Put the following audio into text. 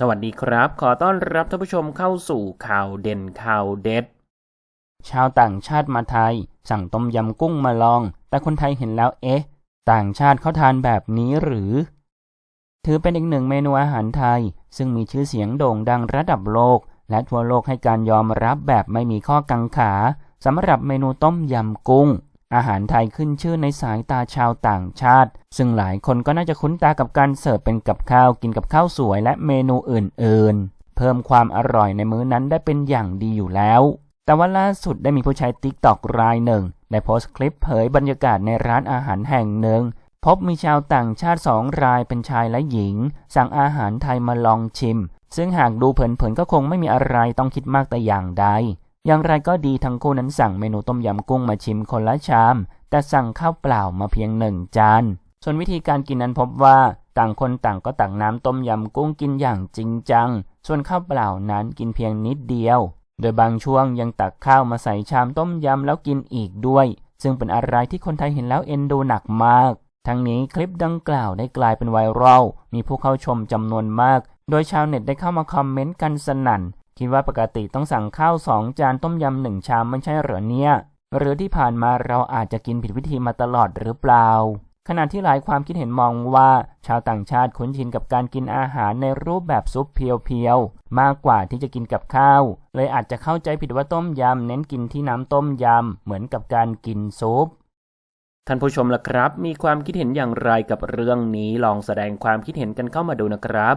สวัสดีครับ ขอต้อนรับท่านผู้ชมเข้าสู่ข่าวเด่นข่าวเด็ด ชาวต่างชาติมาไทย สั่งต้มยำกุ้งมาลอง แต่คนไทยเห็นแล้วเอ๊ะ ต่างชาติเขาทานแบบนี้หรือ ถือเป็นอีกหนึ่งเมนูอาหารไทย ซึ่งมีชื่อเสียงโด่งดังระดับโลก และทั่วโลกให้การยอมรับแบบไม่มีข้อกังขาสำหรับเมนูต้มยำกุ้ง อาหารไทยขึ้นชื่อในสายตาชาวต่างชาติ ซึ่งหลายคนก็น่าจะคุ้นตากับการเสิร์ฟเป็นกับข้าวกินกับข้าวสวยและเมนูอื่น ๆ เพิ่มความอร่อยในมื้อนั้นได้เป็นอย่างดีอยู่แล้ว แต่ว่าล่าสุดได้มีผู้ใช้ TikTok รายหนึ่งได้โพสต์คลิปเผยบรรยากาศในร้านอาหารแห่งหนึ่ง พบมีชาวต่างชาติสองรายเป็นชายและหญิง สั่งอาหารไทยมาลองชิม ซึ่งหากดูเผินๆก็คงไม่มีอะไรต้องคิดมากแต่อย่างใด อย่างไรก็ดีทั้งคู่นั้นสั่งเมนูต้มยำกุ้งมาชิมคนละชาม แต่สั่งข้าวเปล่ามาเพียงหนึ่งจาน ส่วนวิธีการกินนั้นพบว่าต่างคนต่างก็ตักน้ำต้มยำกุ้งกินอย่างจริงจัง ส่วนข้าวเปล่านั้นกินเพียงนิดเดียว โดยบางช่วงยังตักข้าวมาใส่ชามต้มยำแล้วกินอีกด้วย ซึ่งเป็นอะไรที่คนไทยเห็นแล้วเอ็นดูหนักมาก ทั้งนี้คลิปดังกล่าวได้กลายเป็นไวรัล มีผู้เข้าชมจำนวนมาก โดยชาวเน็ตได้เข้ามาคอมเมนต์กันสนั่น คิดว่าปกติต้องสั่งข้าวสองจานต้มยำหนึ่งชามไม่ใช่เหรอเนี่ย หรือที่ผ่านมาเราอาจจะกินผิดวิธีมาตลอดหรือเปล่า ขณะที่หลายความคิดเห็นมองว่า ชาวต่างชาติคุ้นชินกับการกินอาหารในรูปแบบซุปเพียวๆ มากกว่าที่จะกินกับข้าว เลยอาจจะเข้าใจผิดว่าต้มยำเน้นกินที่น้ำต้มยำเหมือนกับการกินซุปท่านผู้ชมล่ะครับ มีความคิดเห็นอย่างไรกับเรื่องนี้ลองแสดงความคิดเห็นกันเข้ามาดูนะครับ